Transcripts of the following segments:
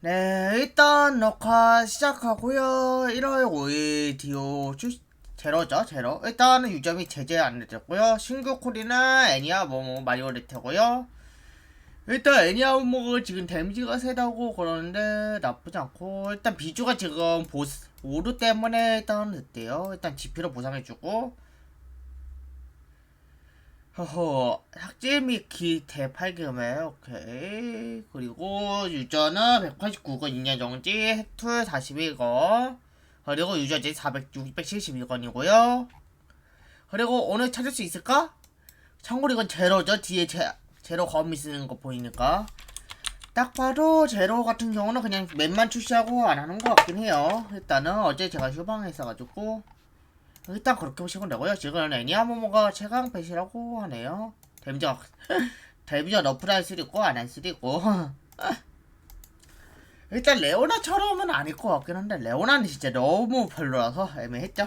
네, 일단 녹화 시작하고요. 1월 5일 디오 주 제로죠, 제로. 일단은 유점이 제재 안 됐고요. 신규 콜이나 애니아 모모 마리오 레트고요. 일단 애니아 모모가 지금 데미지가 세다고 그러는데 나쁘지 않고 일단 비주가 지금 보스 오류 때문에 일단 됐대요. 일단 지피로 보상해주고 허허 학질 미키 대팔금에 오케이 유저는 189건 2년 정지 해툴 41건 그리고 유저지 400, 672건이고요 그리고 오늘 찾을 수 있을까? 참고로 이건 제로죠 뒤에 제, 제로 검이 쓰는 거 보이니까 딱 봐도 제로 같은 경우는 그냥 맵만 출시하고 안 하는 것 같긴 해요 일단은 어제 제가 휴방에 있어가지고 일단 그렇게 보시면 되고요. 지금 애니아모모가 최강 배시라고 하네요. 데미지가 데미지가 너프를 할 수도 있고 안 할 수도 있고. 일단 레오나처럼은 아닐 것 같긴 한데 레오나는 진짜 너무 별로라서 애매했죠.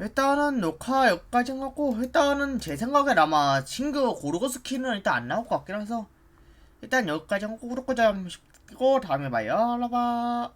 일단은 녹화 여기까지 하고 일단은 제 생각엔 아마 신규 고르고 스킨은 일단 안 나올 것 같긴 해서 일단 여기까지 하고 좀 시키고 다음에 봐요. 알라바